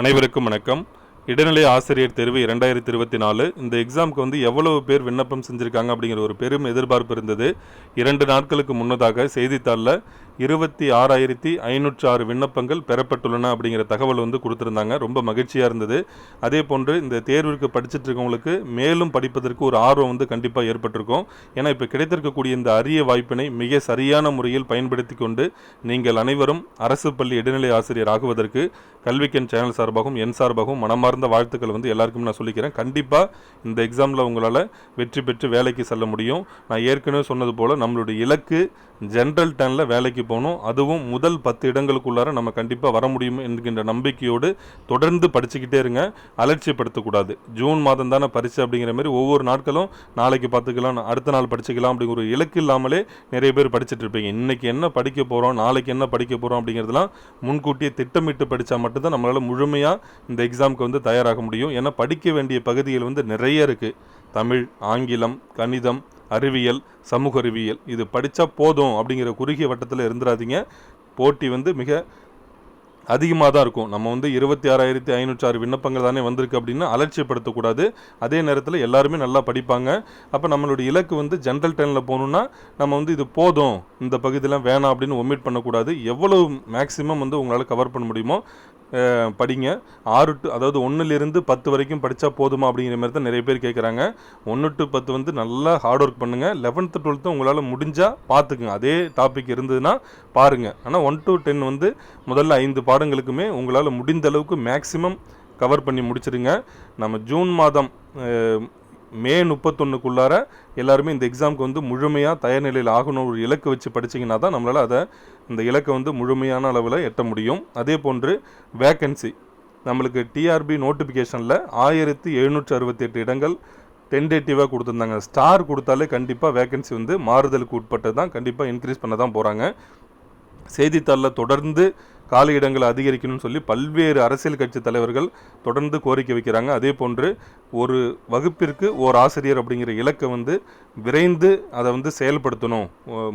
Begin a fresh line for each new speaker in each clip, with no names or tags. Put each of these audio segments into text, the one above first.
அனைவருக்கும் வணக்கம். இடைநிலை ஆசிரியர் தேர்வு இரண்டாயிரத்தி இருபத்தி நாலு. இந்த எக்ஸாமுக்கு வந்து எவ்வளவு பேர் விண்ணப்பம் செஞ்சுருக்காங்க அப்படிங்கிற ஒரு பெரும் எதிர்பார்ப்பு இருந்தது. இரண்டு நாட்களுக்கு முன்னதாக செய்தித்தாளில் இருபத்தி ஆறாயிரத்தி ஐநூற்றி ஆறு விண்ணப்பங்கள் பெறப்பட்டுள்ளன அப்படிங்கிற தகவல் வந்து கொடுத்துருந்தாங்க. ரொம்ப மகிழ்ச்சியாக இருந்தது. அதே போன்று இந்த தேர்விற்கு படிச்சுட்டு இருக்கவங்களுக்கு மேலும் படிப்பதற்கு ஒரு ஆர்வம் வந்து கண்டிப்பாக ஏற்பட்டிருக்கும். ஏன்னா இப்போ கிடைத்திருக்கக்கூடிய இந்த அரிய வாய்ப்பினை மிக சரியான முறையில் பயன்படுத்தி கொண்டு நீங்கள் அனைவரும் அரசு பள்ளி இடைநிலை ஆசிரியர் ஆகுவதற்கு கல்விக்கன் சேனல் சார்பாகவும் என் சார்பாகவும் மனமார்ந்த வாழ்த்துக்கள் வந்து எல்லாருக்கும் நான் சொல்லிக்கிறேன். கண்டிப்பாக இந்த எக்ஸாமில் உங்களால் வெற்றி பெற்று வேலைக்கு செல்ல முடியும். நான் ஏற்கனவே சொன்னது போல் நம்மளுடைய இலக்கு ஜென்ரல் டேனில் வேலைக்கு போகணும் அதுவும் முதல் பத்து இடங்களுக்குள்ளார நம்ம கண்டிப்பாக வர முடியும் என்கின்ற நம்பிக்கையோடு தொடர்ந்து படிச்சுக்கிட்டே இருங்க. அலட்சியப்படுத்தக்கூடாது. ஜூன் மாதம் தானே பரிசு அப்படிங்கிற மாதிரி ஒவ்வொரு நாட்களும் நாளைக்கு பார்த்துக்கலாம் அடுத்த நாள் படிச்சுக்கலாம் அப்படிங்கிற ஒரு இலக்கு இல்லாமலே நிறைய பேர் படிச்சுட்டு இருப்பீங்க. இன்னைக்கு என்ன படிக்க போகிறோம் நாளைக்கு என்ன படிக்க போகிறோம் அப்படிங்கிறதுலாம் முன்கூட்டியே திட்டமிட்டு படித்தா மட்டும்தான் நம்மளால் முழுமையாக இந்த எக்ஸாமுக்கு வந்து தயாராக முடியும். ஏன்னா படிக்க வேண்டிய பகுதிகள் வந்து நிறைய இருக்குது தமிழ் ஆங்கிலம் கணிதம் அறிவியல் சமூக அறிவியல் இது படித்தா போதும் அப்படிங்கிற குறுகிய வட்டத்தில் இருந்துடாதீங்க போட்டி வந்து மிக அதிகமாக தான் இருக்கும். நம்ம வந்து இருபத்தி ஆறாயிரத்தி ஐநூற்றி ஆறு விண்ணப்பங்கள் தானே வந்திருக்கு அப்படின்னு அலட்சியப்படுத்தக்கூடாது. அதே நேரத்தில் எல்லாருமே நல்லா படிப்பாங்க. அப்போ நம்மளுடைய இலக்கு வந்து ஜென்ரல் டெனில் போகணுன்னா நம்ம வந்து இது போதும் இந்த பகுதியெலாம் வேணாம் அப்படின்னு ஒமிட் பண்ணக்கூடாது. எவ்வளவு மேக்ஸிமம் வந்து உங்களால் கவர் பண்ண முடியுமோ படிங்க. ஆறு டு அதாவது ஒன்றுலேருந்து பத்து வரைக்கும் படித்தா போதுமா அப்படிங்கிற மாதிரி தான் நிறைய பேர் கேட்குறாங்க ஒன்று டு பத்து வந்து நல்லா ஹார்ட் ஒர்க் பண்ணுங்கள் லெவன்த்து டுவெல்த்து உங்களால் முடிஞ்சால் பார்த்துக்குங்க அதே டாபிக் இருந்ததுன்னா பாருங்கள் ஆனால் ஒன் டு டென் வந்து முதல்ல ஐந்து பாடங்களுக்குமே உங்களால் முடிந்த அளவுக்கு மேக்ஸிமம் கவர் பண்ணி முடிச்சிடுங்க நம்ம ஜூன் மாதம் மே முப்பத்தொன்னுக்குள்ளார எல்லாருமே இந்த எக்ஸாமுக்கு வந்து முழுமையாக தயார் நிலையில் ஆகணும் ஒரு இலக்கு வச்சு படிச்சீங்கன்னா தான் நம்மளால் அதை இந்த இலக்கை வந்து முழுமையான அளவில் எட்ட முடியும். அதே போன்று வேக்கன்சி நம்மளுக்கு டிஆர்பி நோட்டிஃபிகேஷனில் ஆயிரத்தி எழுநூற்றி அறுபத்தெட்டு இடங்கள் டென்டேட்டிவாக கொடுத்துருந்தாங்க. ஸ்டார் கொடுத்தாலே கண்டிப்பாக வேக்கன்சி வந்து மாறுதலுக்கு உட்பட்டு தான் கண்டிப்பாக இன்க்ரீஸ் பண்ண தான் போகிறாங்க செய்தித்தாளில் தொடர்ந்து காலி இடங்களை அதிகரிக்கணும்னு சொல்லி பல்வேறு அரசியல் கட்சி தலைவர்கள் தொடர்ந்து கோரிக்கை வைக்கிறாங்க. அதே போன்று ஒரு வகுப்பிற்கு ஓர் ஆசிரியர் அப்படிங்கிற இலக்கை வந்து விரைந்து அதை வந்து செயல்படுத்தணும்.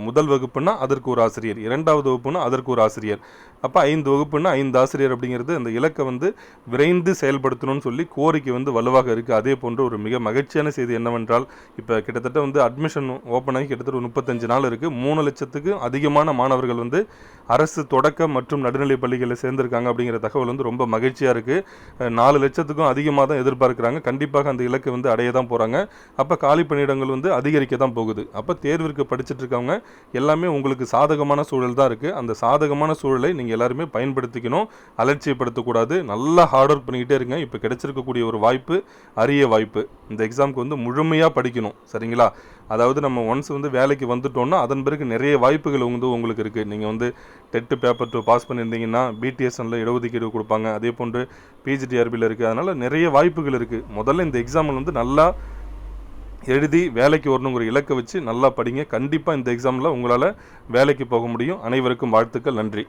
முதல் வகுப்புனா அதற்கு ஒரு ஆசிரியர் இரண்டாவது வகுப்புனா அதற்கு ஒரு ஆசிரியர். அப்போ ஐந்து வகுப்புனா ஐந்து ஆசிரியர் அப்படிங்கிறது அந்த இலக்கை வந்து விரைந்து செயல்படுத்தணும்னு சொல்லி கோரிக்கை வந்து வலுவாக இருக்குது அதே போன்று ஒரு மிக மகிழ்ச்சியான செய்தி என்னவென்றால் இப்போ கிட்டத்தட்ட வந்து அட்மிஷன் ஓப்பன் ஆகி கிட்டத்தட்ட ஒரு முப்பத்தஞ்சு நாள் இருக்குது மூணு லட்சத்துக்கு அதிகமான மாணவர்கள் வந்து அரசு தொடக்க மற்றும் நடுநிலை பள்ளிகளில் சேர்ந்திருக்காங்க அப்படிங்கிற தகவல் வந்து ரொம்ப மகிழ்ச்சியாக இருக்குது நாலு லட்சத்துக்கும் அதிகமாக தான் எதிர்பார்க்குறாங்க. கண்டிப்பாக கண்டிப்பாக அந்த இலக்கை வந்து அடைய தான் போகிறாங்க அப்போ காலி பணியிடங்கள் வந்து அதிகரிக்க தான் போகுது. அப்போ தேர்விற்கு படிச்சுட்டு இருக்கவங்க எல்லாமே உங்களுக்கு சாதகமான சூழல் தான் இருக்குது அந்த சாதகமான சூழலை நீங்கள் எல்லாருமே பயன்படுத்திக்கணும். அலட்சியப்படுத்தக்கூடாது. நல்லா ஹார்ட் ஒர்க் பண்ணிக்கிட்டே இருங்க. இப்போ கிடைச்சிருக்கக்கூடிய ஒரு வாய்ப்பு அரிய வாய்ப்பு. இந்த எக்ஸாமுக்கு வந்து முழுமையாக படிக்கணும். சரிங்களா? அதாவது நம்ம ஒன்ஸ் வந்து வேலைக்கு வந்துட்டோம்னா அதன் பிறகு நிறைய வாய்ப்புகள் வந்து உங்களுக்கு இருக்குது நீங்கள் வந்து டெட்டு பேப்பர் டூ பாஸ் பண்ணியிருந்தீங்கன்னா பிடிஎஸ்என்ல இடஒதுக்கீடு கொடுப்பாங்க. அதே போன்று பிஜிடிஆர்பியில் இருக்குது அதனால் நிறைய வாய்ப்புகள் இருக்குது முதல்ல இந்த எக்ஸாமில் வந்து நல்லா எழுதி வேலைக்கு வரணுங்கிற இலக்கை வச்சு நல்லா படிங்க. கண்டிப்பாக இந்த எக்ஸாமில் உங்களால் வேலைக்கு போக முடியும். அனைவருக்கும் வாழ்த்துக்கள். நன்றி.